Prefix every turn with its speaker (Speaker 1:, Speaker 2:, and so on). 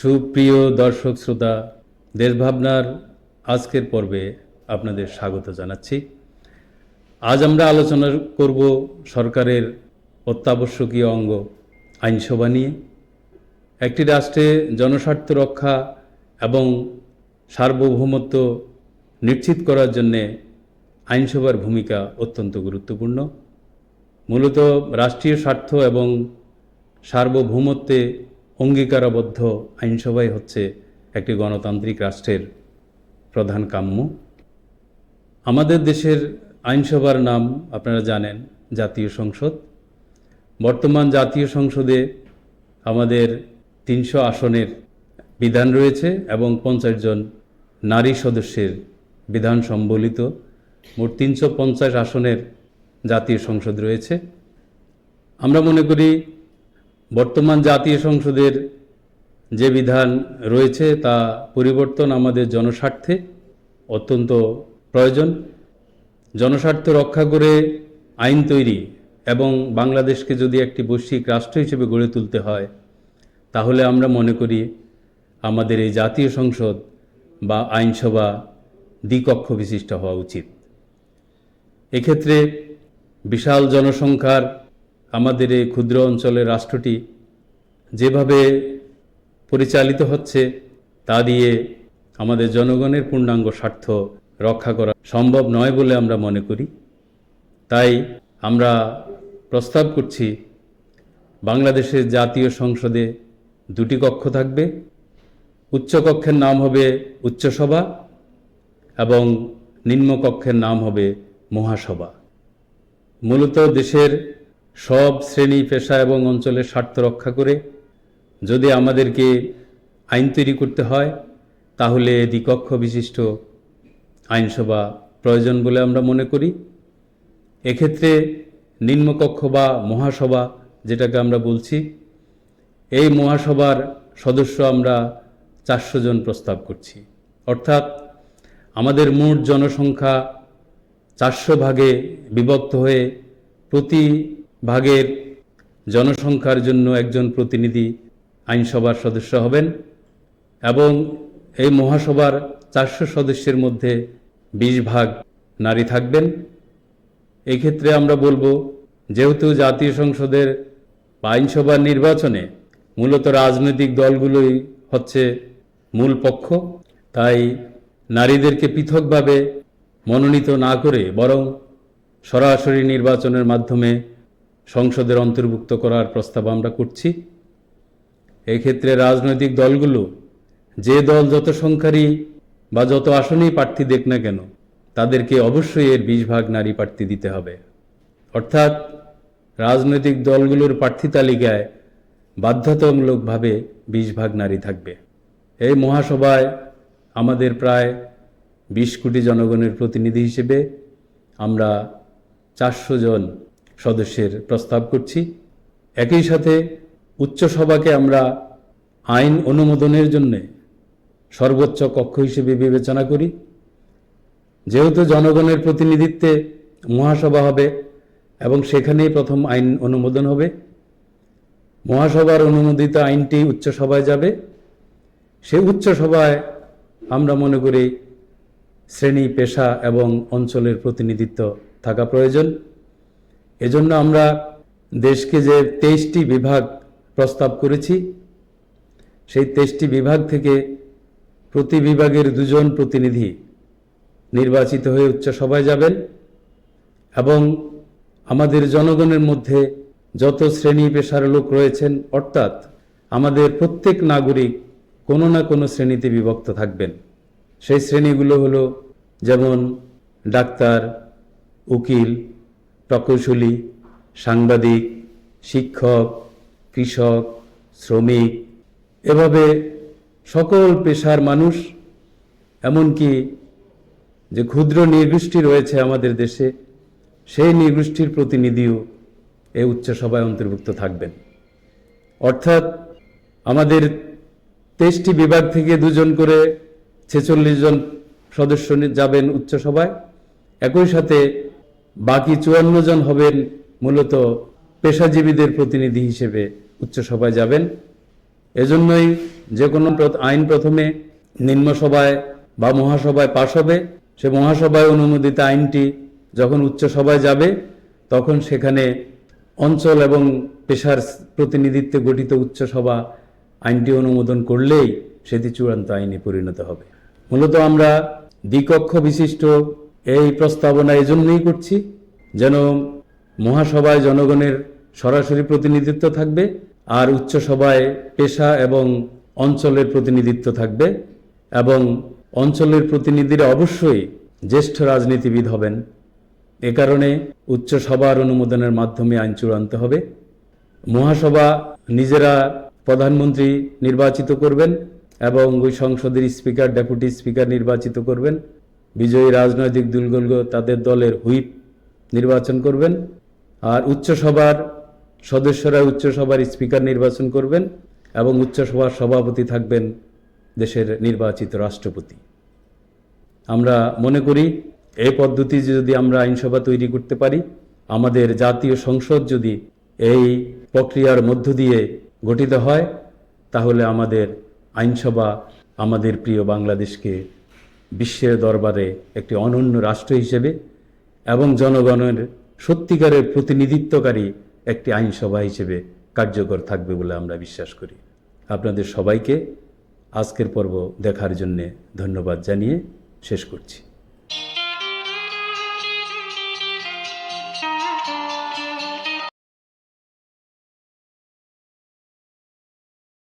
Speaker 1: সুপ্রিয় দর্শক শ্রোতা, দেশভাবনার আজকের পর্বে আপনাদের স্বাগত জানাচ্ছি। আজ আমরা আলোচনা করব সরকারের অত্যাবশ্যকীয় অঙ্গ আইনসভা নিয়ে। একটি রাষ্ট্রে জনস্বার্থ রক্ষা এবং সার্বভৌমত্ব নিশ্চিত করার জন্যে আইনসভার ভূমিকা অত্যন্ত গুরুত্বপূর্ণ। মূলত রাষ্ট্রীয় স্বার্থ এবং সার্বভৌমত্বে অঙ্গীকারাবদ্ধ আইনসভাই হচ্ছে একটি গণতান্ত্রিক রাষ্ট্রের প্রধান কাম্য। আমাদের দেশের আইনসভার নাম আপনারা জানেন, জাতীয় সংসদ। বর্তমান জাতীয় সংসদে আমাদের তিনশো আসনের বিধান রয়েছে এবং পঞ্চাশ জন নারী সদস্যের বিধান সম্বলিত। মোট তিনশো পঞ্চাশ আসনের জাতীয় সংসদ রয়েছে। আমরা মনে করি বর্তমান জাতীয় সংসদের যে বিধান রয়েছে তা পরিবর্তন আমাদের জনস্বার্থে অত্যন্ত প্রয়োজন। জনস্বার্থ রক্ষা করে আইন তৈরি এবং বাংলাদেশকে যদি একটি বৈশ্বিক রাষ্ট্র হিসেবে গড়ে তুলতে হয়, তাহলে আমরা মনে করি আমাদের এই জাতীয় সংসদ বা আইনসভা দ্বিকক্ষ বিশিষ্ট হওয়া উচিত। এক্ষেত্রে বিশাল জনসংখ্যার আমাদের এই ক্ষুদ্র অঞ্চলের রাষ্ট্রটি যেভাবে পরিচালিত হচ্ছে, তা দিয়ে আমাদের জনগণের পূর্ণাঙ্গ স্বার্থ রক্ষা করা সম্ভব নয় বলে আমরা মনে করি। তাই আমরা প্রস্তাব করছি, বাংলাদেশের জাতীয় সংসদে দুটি কক্ষ থাকবে। উচ্চ কক্ষের নাম হবে উচ্চসভা এবং নিম্নকক্ষের নাম হবে মহাসভা। মূলত দেশের সব শ্রেণি, পেশা এবং অঞ্চলের স্বার্থ রক্ষা করে যদি আমাদেরকে আইন তৈরি করতে হয়, তাহলে দ্বিকক্ষ বিশিষ্ট আইনসভা প্রয়োজন বলে আমরা মনে করি। এক্ষেত্রে নিম্নকক্ষ বা মহাসভা যেটাকে আমরা বলছি, এই মহাসভার সদস্য আমরা চারশো জন প্রস্তাব করছি। অর্থাৎ আমাদের মোট জনসংখ্যা চারশো ভাগে বিভক্ত হয়ে প্রতি ভাগের জনসংখ্যার জন্য একজন প্রতিনিধি আইনসভার সদস্য হবেন এবং এই মহাসভার চারশো সদস্যের মধ্যে বিশ ভাগ নারী থাকবেন। এক্ষেত্রে আমরা বলব, যেহেতু জাতীয় সংসদের বা আইনসভার নির্বাচনে মূলত রাজনৈতিক দলগুলোই হচ্ছে মূল পক্ষ, তাই নারীদেরকে পৃথকভাবে মনোনীত না করে বরং সরাসরি নির্বাচনের মাধ্যমে সংসদের অন্তর্ভুক্ত করার প্রস্তাব আমরা করছি। এক্ষেত্রে রাজনৈতিক দলগুলো যে দল যত সংখ্যারই বা যত আসনেই প্রার্থী দেখ না কেন, তাদেরকে অবশ্যই এর বিশ ভাগ নারী প্রার্থী দিতে হবে। অর্থাৎ রাজনৈতিক দলগুলোর প্রার্থী তালিকায় বাধ্যতামূলকভাবে বিশ ভাগ নারী থাকবে। এই মহাসভায় আমাদের প্রায় বিশ কোটি জনগণের প্রতিনিধি হিসেবে আমরা চারশো জন সদস্যের প্রস্তাব করছি। একই সাথে উচ্চসভাকে আমরা আইন অনুমোদনের জন্য সর্বোচ্চ কক্ষ হিসেবে বিবেচনা করি। যেহেতু জনগণের প্রতিনিধিত্বে মহাসভা হবে এবং সেখানেই প্রথম আইন অনুমোদন হবে। মহাসভার অনুমোদিত আইনটি উচ্চসভায় যাবে। সেই উচ্চসভায় আমরা মনে করি শ্রেণি, পেশা এবং অঞ্চলের প্রতিনিধিত্ব থাকা প্রয়োজন। এজন্য আমরা দেশকে যে তেইশটি বিভাগ প্রস্তাব করেছি, সেই তেইশটি বিভাগ থেকে প্রতি বিভাগের দুজন প্রতিনিধি নির্বাচিত হয়ে উচ্চসভায় যাবেন এবং আমাদের জনগণের মধ্যে যত শ্রেণি পেশার লোক রয়েছেন, অর্থাৎ আমাদের প্রত্যেক নাগরিক কোনো না কোনো শ্রেণীতে বিভক্ত থাকবেন। সেই শ্রেণীগুলো হলো যেমন ডাক্তার, উকিল প্রকৌশলী, সাংবাদিক, শিক্ষক, কৃষক, শ্রমিক, এভাবে সকল পেশার মানুষ, এমনকি যে ক্ষুদ্র নির্গোষ্ঠী রয়েছে আমাদের দেশে, সেই নির্গোষ্ঠীর প্রতিনিধিও এই উচ্চসভায় অন্তর্ভুক্ত থাকবেন। অর্থাৎ আমাদের তেইশটি বিভাগ থেকে দুজন করে ছেচল্লিশ জন সদস্য যাবেন উচ্চসভায়। একই সাথে বাকি চুয়ান্ন জন হবেন মূলত পেশাজীবীদের প্রতিনিধি হিসেবে উচ্চসভায় যাবেন। এজন্যই যে কোনো আইন প্রথমে নিম্নসভায় বা মহাসভায় পাশ হবে। সে মহাসভায় অনুমোদিত আইনটি যখন উচ্চসভায় যাবে, তখন সেখানে অঞ্চল এবং পেশার প্রতিনিধিত্বে গঠিত উচ্চসভা আইনটি অনুমোদন করলেই সেটি চূড়ান্ত আইনে পরিণত হবে। মূলত আমরা দ্বিকক্ষ বিশিষ্ট এই প্রস্তাবনা এই জন্যই করছি যেন মহাসভায় জনগণের সরাসরি প্রতিনিধিত্ব থাকবে আর উচ্চসভায় পেশা এবং অঞ্চলের প্রতিনিধিত্ব থাকবে এবং অঞ্চলের প্রতিনিধিরা অবশ্যই জ্যেষ্ঠ রাজনীতিবিদ হবেন। এ কারণে উচ্চ সভার অনুমোদনের মাধ্যমে আইন চূড়ান্ত হবে। মহাসভা নিজেরা প্রধানমন্ত্রী নির্বাচিত করবেন এবং ওই সংসদের স্পিকার, ডেপুটি স্পিকার নির্বাচিত করবেন। বিজয়ী রাজনৈতিক দলগুলো তাদের দলের হুইপ নির্বাচন করবেন, আর উচ্চসভার সদস্যরা উচ্চসভার স্পিকার নির্বাচন করবেন এবং উচ্চসভার সভাপতি থাকবেন দেশের নির্বাচিত রাষ্ট্রপতি। আমরা মনে করি এই পদ্ধতি যদি আমরা আইনসভা তৈরি করতে পারি, আমাদের জাতীয় সংসদ যদি এই প্রক্রিয়ার মধ্য দিয়ে গঠিত হয়, তাহলে আমাদের আইনসভা আমাদের প্রিয় বাংলাদেশকে বিশ্বের দরবারে একটি অনন্য রাষ্ট্র হিসেবে এবং জনগণের সত্যিকারের প্রতিনিধিত্বকারী একটি আইনসভা হিসেবে কার্যকর থাকবে বলে আমরা বিশ্বাস করি। আপনাদের সবাইকে আজকের পর্ব দেখার জন্যে ধন্যবাদ জানিয়ে শেষ করছি।